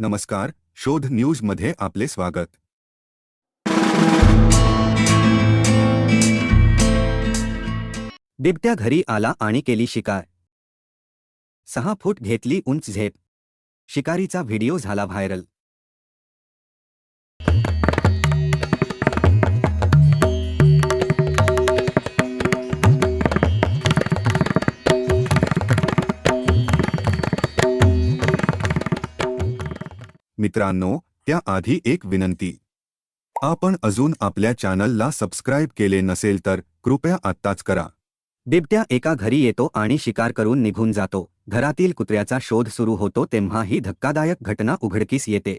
नमस्कार शोध न्यूजमध्ये आपले स्वागत. बिबट्या घरी आला आणि केली शिकार. सहा फूट घेतली उंच झेप. शिकारीचा व्हिडिओ झाला व्हायरल. मित्रांनो त्याआधी एक विनंती. आपण अजून आपल्या चॅनलला सबस्क्राईब केले नसेल तर कृपया आत्ताच करा. बिबट्या एका घरी येतो आणि शिकार करून निघून जातो. घरातील कुत्र्याचा शोध सुरू होतो तेव्हा ही धक्कादायक घटना उघडकीस येते.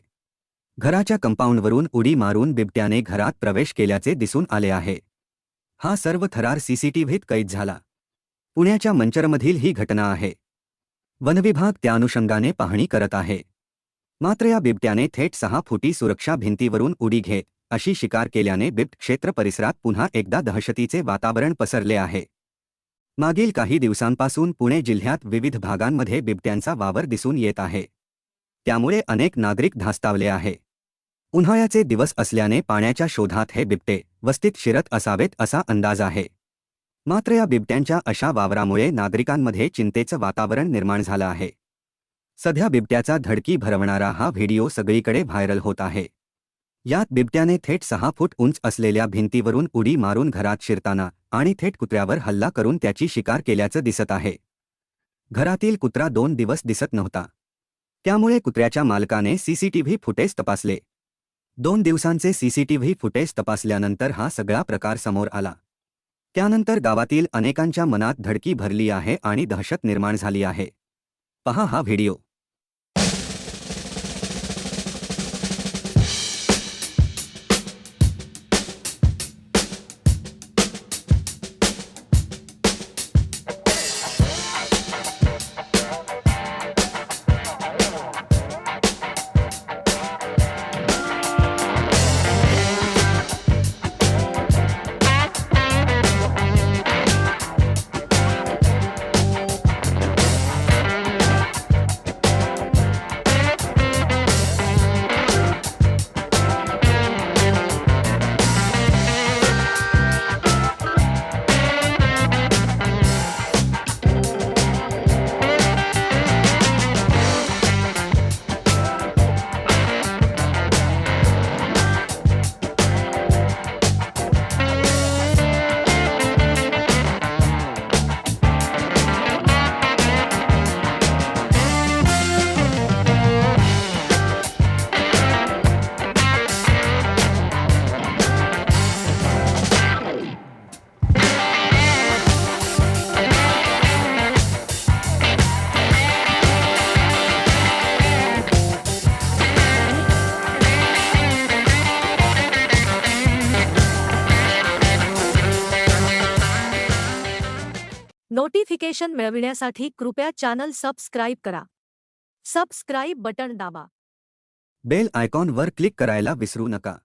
घराच्या कंपाऊंडवरून उडी मारून बिबट्याने घरात प्रवेश केल्याचे दिसून आले आहे. हा सर्व थरार सीसीटीव्हीत कैद झाला. पुण्याच्या मंचरमधील ही घटना आहे. वनविभाग त्या अनुषंगाने पाहणी करत आहे. मात्र या बिबट्याने थेट सहा फुटी सुरक्षा भिंतीवरून उडी घेत अशी शिकार केल्याने बिबट क्षेत्र परिसरात पुन्हा एकदा दहशतीचे वातावरण पसरले आहे. मागील काही दिवसांपासून पुणे जिल्ह्यात विविध भागांमध्ये बिबट्यांचा वावर दिसून येत आहे. त्यामुळे अनेक नागरिक धास्तावले आहे. उन्हाळ्याचे दिवस असल्याने पाण्याच्या शोधात हे बिबटे वस्तीत शिरत असावेत असा अंदाज आहे. मात्र या बिबट्यांच्या अशा वावरामुळे नागरिकांमध्ये चिंतेचं वातावरण निर्माण झालं आहे. सध्या बिबट्याचा धडकी भरवणारा हा व्हिडिओ सगळीकडे व्हायरल होत आहे. यात बिबट्याने थेट सहा फूट उंच असलेल्या भिंतीवरून उडी मारून घरात शिरताना आणि थेट कुत्र्यावर हल्ला करून त्याची शिकार केल्याचं दिसत आहे. घरातील कुत्रा दोन दिवस दिसत नव्हता. त्यामुळे कुत्र्याच्या मालकाने सीसीटीव्ही फुटेज तपासले. दोन दिवसांचे सीसीटीव्ही फुटेज तपासल्यानंतर हा सगळा प्रकार समोर आला. त्यानंतर गावातील अनेकांच्या मनात धडकी भरली आहे आणि दहशत निर्माण झाली आहे. पहा हा व्हिडिओ. नोटिफिकेशन मिळविण्यासाठी कृपया चॅनल सबस्क्राईब करा. सबस्क्राईब बटण दाबा. बेल आयकॉनवर क्लिक करायला विसरू नका.